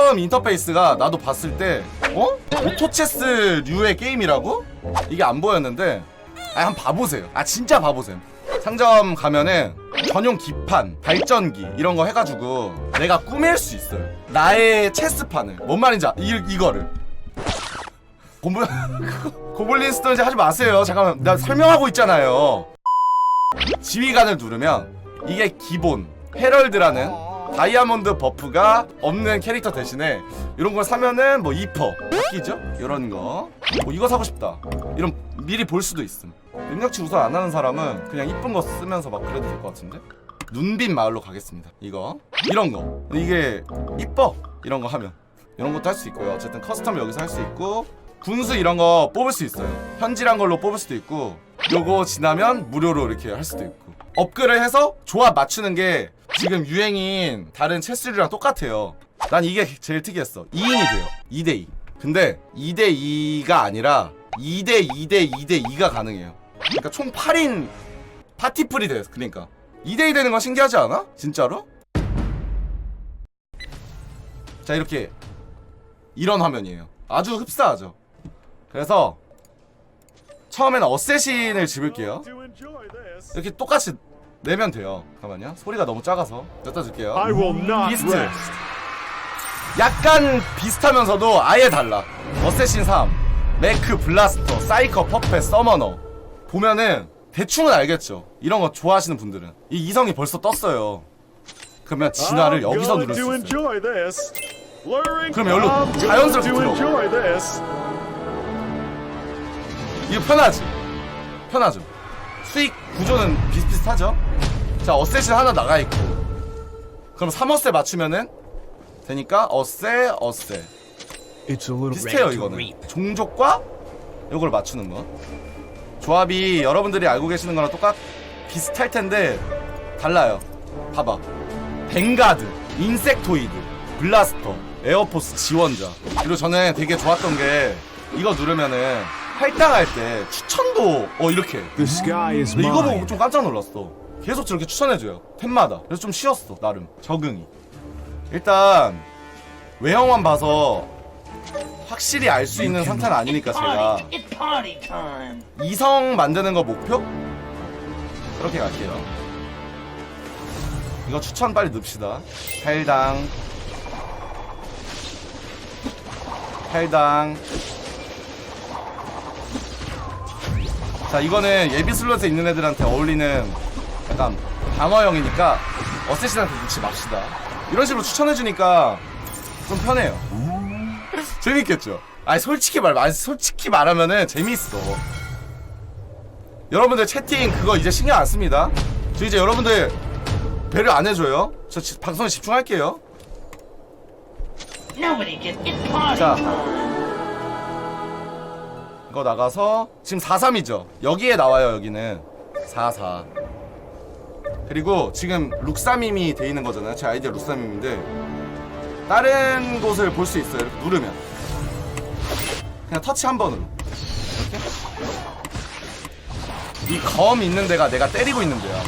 처음 인터페이스가 나도 봤을 때 어? 오토체스 류의 게임이라고? 이게 안 보였는데 아 한번 봐보세요. 아 진짜 봐보세요. 상점 가면은 전용 기판, 발전기 이런 거 해가지고 내가 꾸밀 수 있어요. 나의 체스판을. 뭔 말인지 아, 이, 이거를. 고블 고블린 스톤지 하지 마세요. 잠깐만 나 설명하고 있잖아요. 지휘관을 누르면 이게 기본 헤럴드라는 다이아몬드 버프가 없는 캐릭터 대신에 이런 걸 사면은 뭐 2퍼 바뀌죠? 이런 거. 뭐 이거 사고 싶다. 이런 미리 볼 수도 있음. 능력치 우선 안 하는 사람은 그냥 이쁜 거 쓰면서 막 그래도 될 것 같은데? 눈빛 마을로 가겠습니다. 이거. 이런 거. 이게 이뻐. 이런 거 하면. 이런 것도 할 수 있고요. 어쨌든 커스텀 여기서 할 수 있고 군수 이런 거 뽑을 수 있어요. 현질한 걸로 뽑을 수도 있고 요거 지나면 무료로 이렇게 할 수도 있고 업글을 해서 조합 맞추는 게 지금 유행인 다른 체스류랑 똑같아요. 난 이게 제일 특이했어. 2인이 돼요. 2대2. 근데 2대2가 아니라 2대2대 2대2가 가능해요. 그러니까 총 8인 파티풀이 돼요. 그러니까 2대2 되는 건 신기하지 않아? 진짜로? 자 이렇게 이런 화면이에요. 아주 흡사하죠. 그래서 처음에는 어쌔신을 집을게요. 이렇게 똑같이 내면 돼요. 잠깐만요. 소리가 너무 작아서 갖다 줄게요. 비스트. 약간 비슷하면서도 아예 달라. 어쌔신 3, 매크, 블라스터, 사이커, 퍼펫, 서머너. 보면은 대충은 알겠죠. 이런 거 좋아하시는 분들은 이 이성이 벌써 떴어요. 그러면 진화를 여기서 누를 수 있어요. 그럼 going 자연스럽게 들어. 이거 편하지? 편하죠. 수익 구조는 비슷비슷하죠? 자, 어쌔신 하나 나가 있고. 그럼 3어세 맞추면은 되니까 a little 비슷해요, 이거는. 종족과 이걸 맞추는 거. 조합이 여러분들이 알고 계시는 거랑 똑같 비슷할 텐데 달라요. 봐봐. 뱅가드, 인섹토이드, 블라스터, 에어포스 지원자. 그리고 저는 되게 좋았던 게 이거 누르면은 할당할 때 추천도 어 이렇게 The sky is 근데 이거 보고 mine. 좀 깜짝 놀랐어. 계속 저렇게 추천해줘요. 템마다. 그래서 좀 쉬웠어, 나름. 적응이. 일단, 외형만 봐서 확실히 알 수 있는 상태는 아니니까 제가 It's party time. 이성 만드는 거 목표? 그렇게 갈게요. 이거 추천 빨리 넣읍시다. 8당. 8당. 자, 이거는 예비 슬롯에 있는 애들한테 어울리는 약간 방어형이니까 어쌔신한테 넣지 맙시다. 이런 식으로 추천해주니까 좀 편해요. 재밌겠죠? 아니, 솔직히 말, 말, 솔직히 말하면은 재밌어. 여러분들 채팅 그거 이제 신경 안 씁니다. 저 이제 여러분들 배려 안 해줘요. 저 지- 방송에 집중할게요. 자. 이거 나가서 지금 43이죠. 여기에 나와요. 여기는 44. 그리고 지금 룩사밈이 돼 있는 거잖아요. 제 아이디어 룩사밈인데 다른 곳을 볼 수 있어요. 이렇게 누르면 그냥 터치 한 번으로 이검 있는 데가 내가 때리고 있는 데야.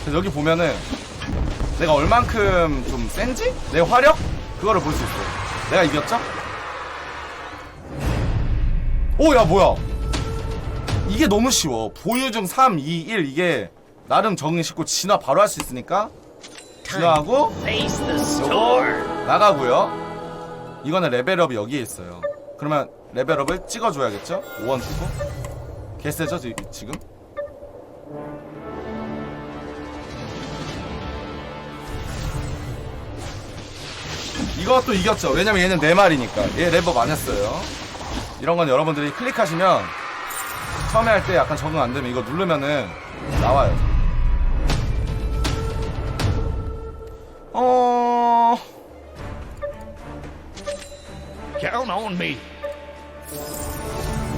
그래서 여기 보면은 내가 얼만큼 좀 센지? 내 화력? 그거를 볼 수 있어. 내가 이겼죠? 오, 야, 뭐야. 이게 너무 쉬워. 보유 중 3, 2, 1 이게 나름 적응이 쉽고 진화 바로 할 수 있으니까 진화하고. 나가고요. 이거는 레벨업이 여기에 있어요. 그러면 레벨업을 찍어줘야겠죠? 5원 주고. 개세죠, 지- 지금? 이것도 이겼죠. 왜냐면 얘는 네 마리니까. 얘 레벨업 안 했어요. 이런 건 여러분들이 클릭하시면 처음에 할 때 약간 적응 안 되면 이거 누르면은 나와요. 어... Count on me.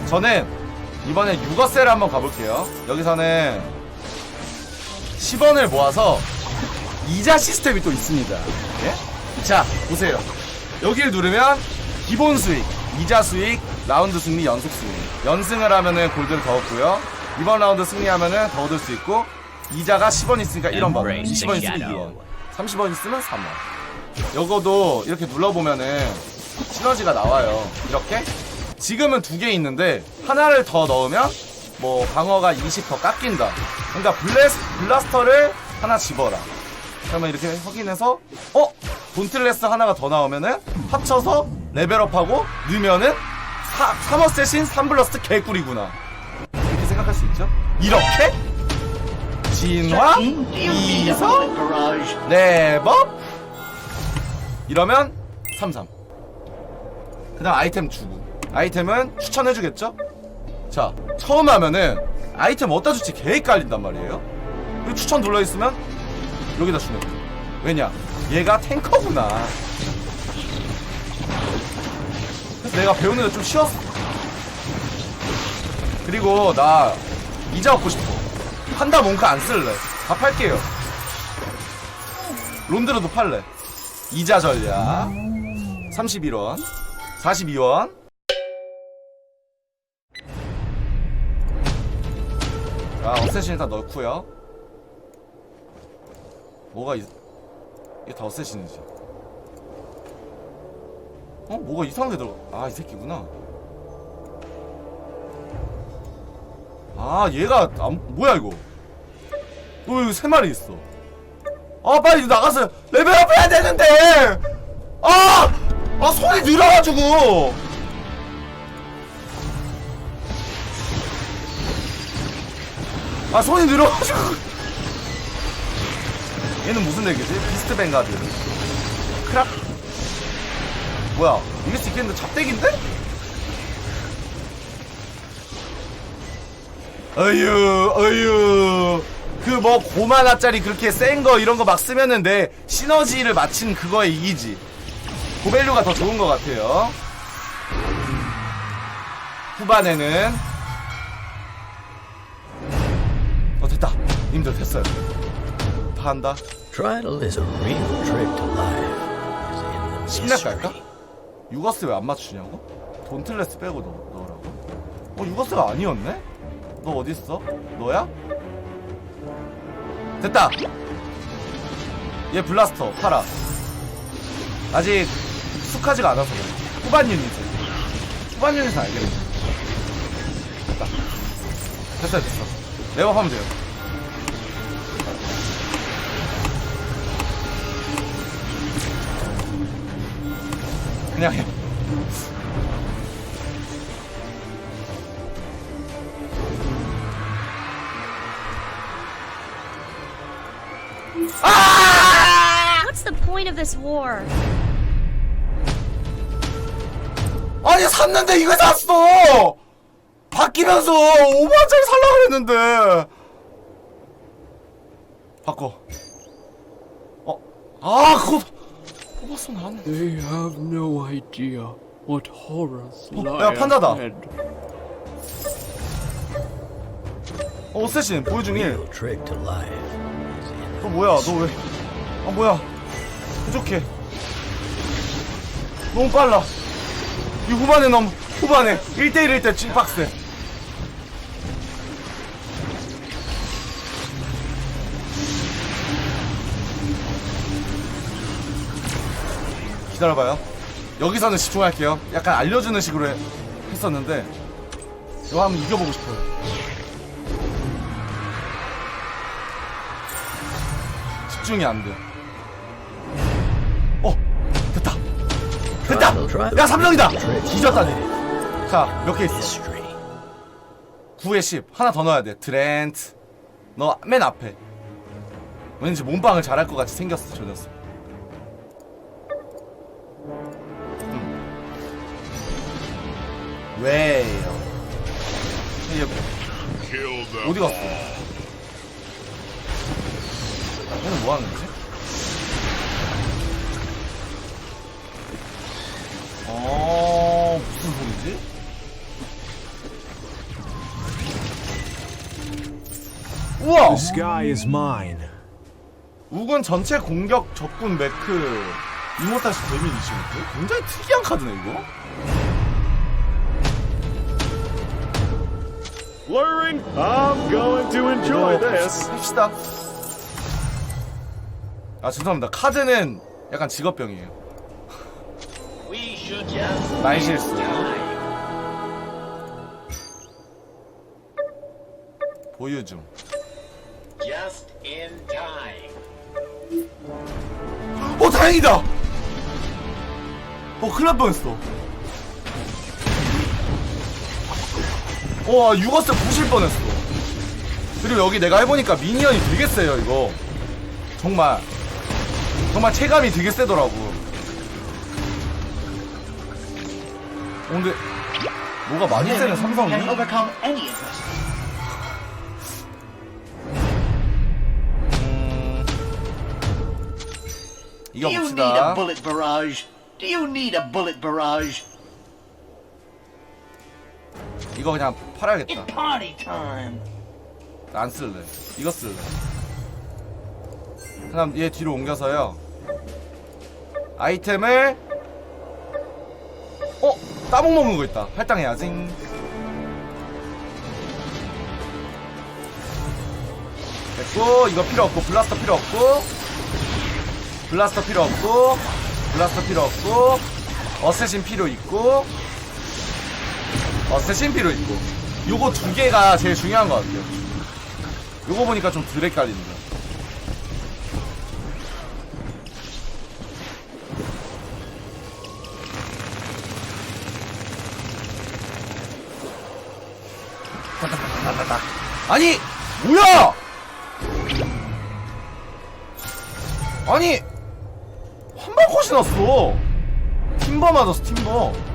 저는 이번에 6어셀 한번 가볼게요. 여기서는 10원을 모아서 이자 시스템이 또 있습니다. 예? 자, 보세요. 여기를 누르면 기본 수익, 이자 수익, 라운드 승리, 연속 승리. 연승을 하면은 골드를 더 얻고요. 이번 라운드 승리하면은 더 얻을 수 있고 이자가 10원 있으니까 1원 받고 20원 있으면 2원 30원 있으면 3원 요거도 이렇게 눌러보면은 시너지가 나와요. 이렇게 지금은 두 개 있는데 하나를 더 넣으면 뭐 방어가 20 더 깎인다. 그러니까 블레스, 블라스터를 하나 집어라. 그러면 이렇게 확인해서 어? 돈틀레스 하나가 더 나오면은 합쳐서 레벨업하고 넣으면은 3어셋인 3블러스트 개꿀이구나. 이렇게 생각할 수 있죠? 이렇게? 진화? 이성? 레버 이러면 33 그다음 아이템 주고. 아이템은 추천해주겠죠? 자 처음 하면은 아이템 어디다 줄지 개 헷갈린단 말이에요. 그리고 추천 눌러있으면 여기다 주면 돼 왜냐? 얘가 탱커구나 내가 배우는 게좀 쉬웠어. 그리고 나 이자 얻고 싶어. 판다 몽크 안 쓸래. 다 팔게요. 론드로도 팔래. 이자 전략. 31원. 42원. 자 어쌔신 일단 넣고요. 뭐가 이... 이게 다 어쌔신이지 어? 뭐가 이상하게 들어 아 이 새끼구나. 아 얘가 안... 뭐야 이거? 너 여기 세 마리 있어. 아 빨리 나가서 레벨업 해야 되는데! 아! 아 손이 늘어가지고! 아 손이 늘어가지고! 얘는 무슨 덱이지? 비스트 뱅가드. 크락 뭐야 이길 수 있겠는데 잡덱인데? 어휴 어휴 그 뭐 고만화짜리 그렇게 센 거 이런 거 막 쓰면은 내 시너지를 맞춘 그거에 이기지 고밸류가 더 좋은 것 같아요 후반에는 어 됐다 님들 됐어요 다 한다 Trial is a real trip to life. Is in the 심랩 mystery. 갈까? 유거스 왜 안 맞추냐고? 돈틀레스 빼고 넣, 넣으라고? 어 유거스가 아니었네? 너 어딨어? 너야? 됐다! 얘 블라스터 팔아 아직 익숙하지가 않아서 그래 후반 유닛을 후반 유닛은 알겠네 됐다 됐어 됐어 레버 하면 돼요 그냥 해. What's the point of this war? 아니 샀는데 이거 샀어! 바뀌면서 5만짜리 살라 그랬는데. 바꿔. 어 아 그거 뽑았어 나는 They have no idea what horrors 어, lie 야, ahead. 어 어쌔신 보여주니 Real trick to life. Is in 너 뭐야 너 왜 아 뭐야 부족해 너무 빨라 이 후반에 너무 후반에 1대1일 때 찐박스 기다려봐요 여기서는 집중할게요 약간 알려주는 식으로 해- 했었는데 이거 한번 이겨보고 싶어요 집중이 안 돼. 어, 됐다. 됐다. 야, 3명이다. 뒤졌다니. 자, 몇 개 있어? mystery. 9에 10. 하나 더 넣어야 돼. 드렌트. 너 맨 앞에. 왠지 몸빵을 잘할 것 같이 생겼어, 저 녀석. 왜요? 얘 어디 갔어? 얘는 뭐 하는 거지? 어, 무슨 소리지? 우와! The sky is mine. 우군 전체 공격 적군 매크 이모탈시 데미지 25. 굉장히 특이한 카드네, 이거. Luring. I'm going to enjoy this. 합시다. 아, 죄송합니다. 카드는 약간 직업병이에요. 나의 실수. 보유 중. Just in time. 어 다행이다. 어 큰일 날 뻔했어. 와 육어스 부실 뻔했어. 그리고 여기 내가 해보니까 미니언이 되게 세요 이거. 정말 정말 체감이 되게 세더라고. 어, 근데 뭐가 많이 세네 삼성이. Can overcome any of us. 이겨 Do you need a 봅시다. bullet barrage? Do you need a bullet barrage? 이거 그냥 팔아야겠다. It's party time. 안 쓸래. 이거 쓸래. 그다음 얘 뒤로 옮겨서요. 아이템을 어 따봉 먹는 거 있다. 할당해야지. 됐고 이거 필요 없고 블라스터 필요 없고 블라스터 필요 없고 블라스터 필요 없고 어쌔신 필요 있고 어쌔신 필요 있고 요거 두 개가 제일 중요한 것 같아요. 요거 보니까 좀 덜. 따따따따따. 아니 뭐야? 아니 한발 컷이 났어. 팀버 맞았어 팀버.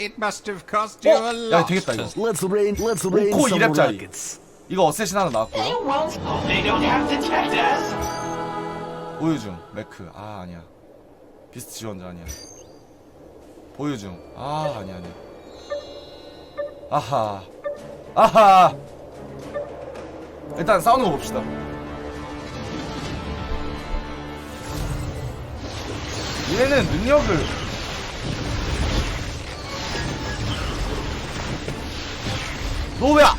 It must have cost you a 어? 야 lot. 되겠다 이거. Let's rain, let's rain 오코 some 2렙짜리. rockets. 이거 어쌔신 하나 나왔고요. Oh, they don't have to detect us. 보유 중 매크 아 아니야 비스트 지원자 아니야 보유 중 아 아니야 아니야 아하 아하 일단 싸우는 거 봅시다 얘는 능력을 노베야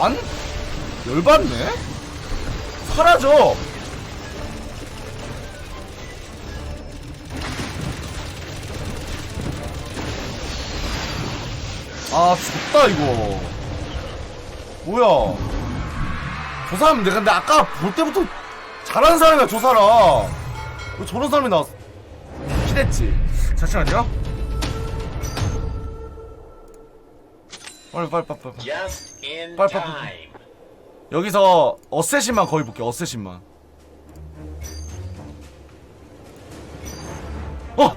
안? 열받네? 사라져! 아, 죽다, 이거. 뭐야. 저 사람, 내가 근데 아까 볼 때부터 잘하는 사람이야, 저 사람. 왜 저런 사람이 나왔어? 기댔지? 잠시만요. 빨리, 빨리, 빨리, 빨리. Just in bye. time. 여기서 어쌔신만 거의 볼게 어쌔신만 어!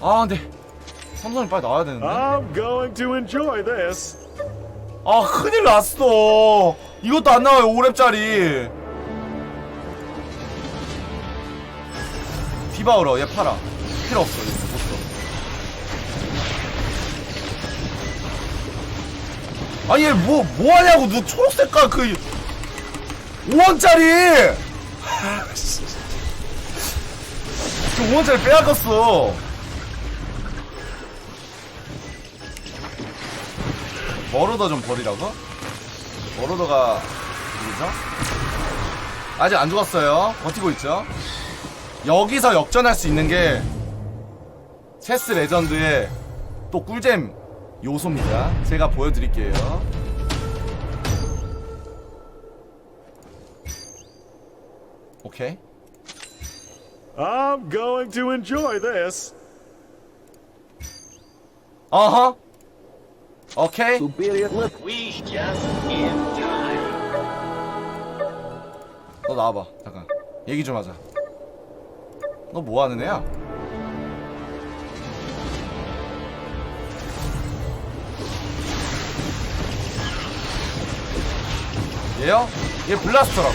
아 근데 삼성이 빨리 나와야 되는데 I'm going to enjoy this. 아 큰일 났어 이것도 안 나와요 5렙짜리 디바우러 얘 팔아 필요 없어 이거. 못 써. 아니 얘뭐 뭐하냐고. 너 초록색깔 그 5원짜리. 그 5원짜리 빼앗겼어. 머로더 좀 버리라고? 머로더가 누구죠? 아직 안 죽었어요. 버티고 있죠? 여기서 역전할 수 있는 게 체스 레전드의 또 꿀잼 요소입니다. 제가 보여드릴게요. 오케이. I'm going to enjoy this. 어허. 오케이. We just in time. 너 나와봐. 잠깐. 얘기 좀 하자. 너 뭐 하는 애야? 얘요? 얘 블라스터라고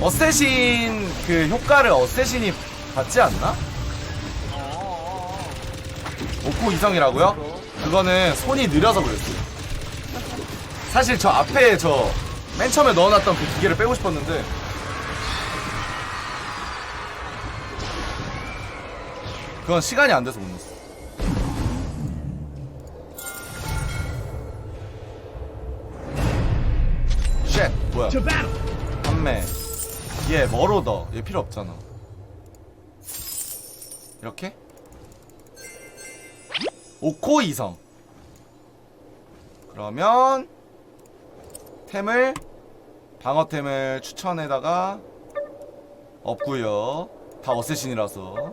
어쌔신 그 효과를 어쌔신이 받지 않나? 오코 이성이라고요? 그거는 손이 느려서 그랬어요. 사실 저 앞에 저 맨 처음에 넣어놨던 그 기계를 빼고 싶었는데 그건 시간이 안 돼서 못 넣었어. 쉣 뭐야? 판매. 얘 멀어더. 얘 필요 없잖아. 이렇게? 5코 이성. 그러면 템을 방어템을 추천에다가 없고요. 다 어쌔신이라서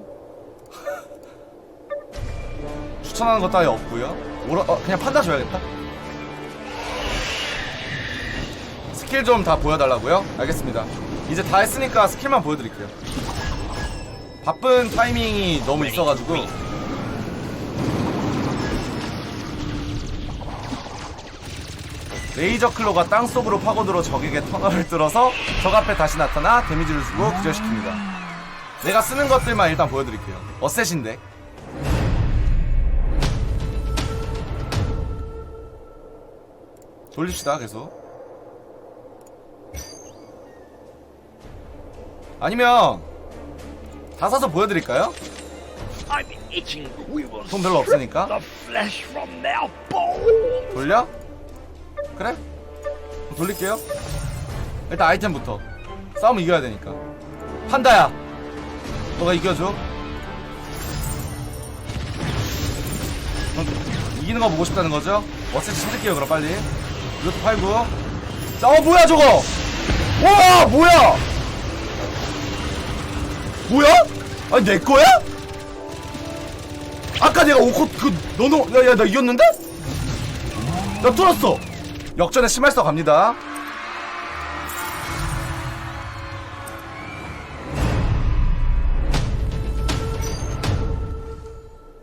추천하는 거 따위 없고요. 오라, 어, 그냥 판다 줘야겠다. 스킬 좀 다 보여달라고요? 알겠습니다. 이제 다 했으니까 스킬만 보여드릴게요. 바쁜 타이밍이 너무 있어가지고 레이저 클로가 땅속으로 파고들어 적에게 터널을 뚫어서 적 앞에 다시 나타나 데미지를 주고 기절시킵니다. 내가 쓰는 것들만 일단 보여드릴게요. 어셋인데. 돌립시다 계속. 아니면 다 사서 보여드릴까요? 돈 별로 없으니까. 돌려? 그래? 돌릴게요. 일단 아이템부터. 싸움 이겨야 되니까. 판다야. 너가 이겨줘. 이기는 거 보고 싶다는 거죠? 어셋 신을게요 그럼 빨리. 이것도 팔고. 자, 어 뭐야 저거? 와 뭐야? 뭐야? 아니 내 거야? 아까 내가 오코 그 너너 야야 나 이겼는데? 나 뚫었어. 역전의 심할서 갑니다.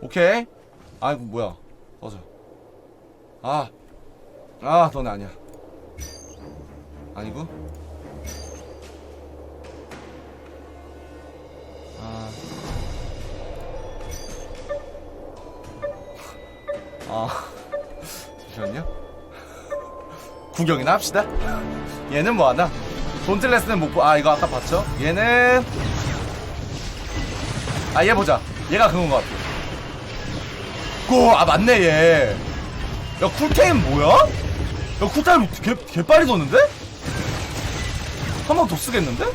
오케이. 아이고 뭐야. 꺼져. 아. 아, 너네 아니야. 아니고. 아. 아. 잠시만요. 구경이나 합시다. 얘는 뭐하나? 돈틀레스는 못 보, 아, 이거 아까 봤죠? 얘는. 아, 얘 보자. 얘가 그건 것 같아. 고, 아, 맞네, 얘. 야, 쿨타임 뭐야? 야, 쿨타임 개, 개 빨리 도는데? 한 번 더 쓰겠는데?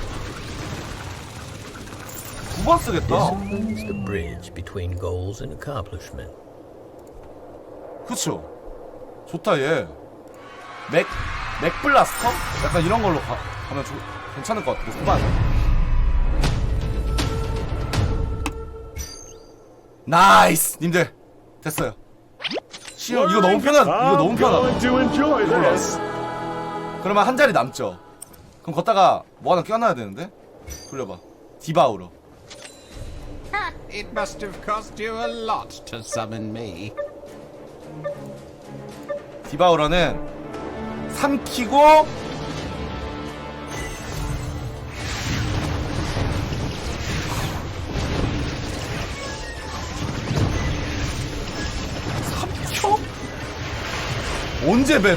두번 쓰겠다. Discipline's the bridge between goals and accomplishment. 그쵸? 좋다 얘. 맥 맥블라스터? 약간 이런 걸로 가, 가면 좀 괜찮을 것 같아. 후반. 나이스, 님들 됐어요. 쉬워. 이거 너무 편하. 이거 너무 편하다. this. 그러면 한 자리 남죠. 그럼 걷다가 뭐 하나 껴놔야 되는데? 돌려봐. 디바우로. It must have cost you a lot to summon me. 디바우러는 삼키고 삼켜? 언제 뱉어?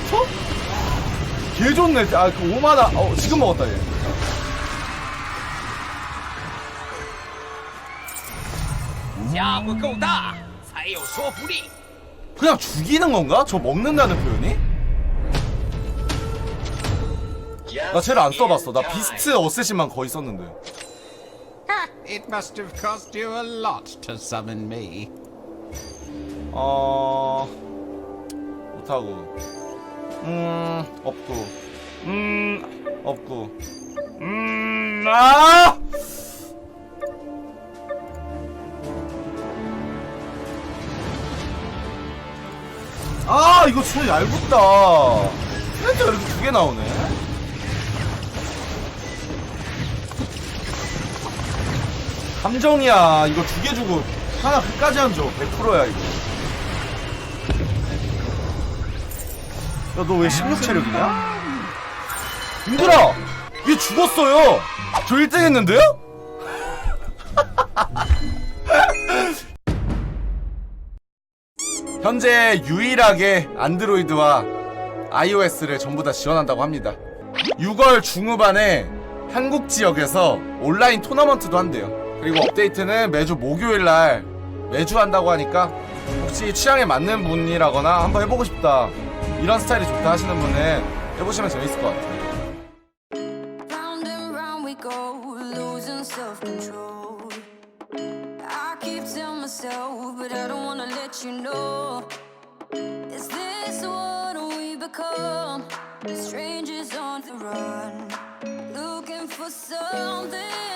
개 좋네. 아, 그 5만원. 어, 지금 먹었다, 얘. 그냥 죽이는 건가? 저 먹는다는 표현이? 나 쟤를 안 써봤어. 나 비스트 어쌔신만 거의 썼는데. It must have cost you a lot to summon me. 어... 못하고. 음... 없고. 음... 없고. 음... 아! 아 이거 진짜 얇다 팬트가 이렇게 두 개 나오네 함정이야 이거 두 개 주고 하나 끝까지 안 줘 100%야 이거 야 너 왜 16체력이냐? 힘들어! 얘 죽었어요! 저 1등 했는데요? 현재 유일하게 안드로이드와 iOS를 전부 다 지원한다고 합니다. 6월 중후반에 한국 지역에서 온라인 토너먼트도 한대요. 그리고 업데이트는 매주 목요일 날 매주 한다고 하니까 혹시 취향에 맞는 분이라거나 한번 해보고 싶다 이런 스타일이 좋다 하시는 분은 해보시면 재밌을 것 같아요. Strangers on the run, looking for something.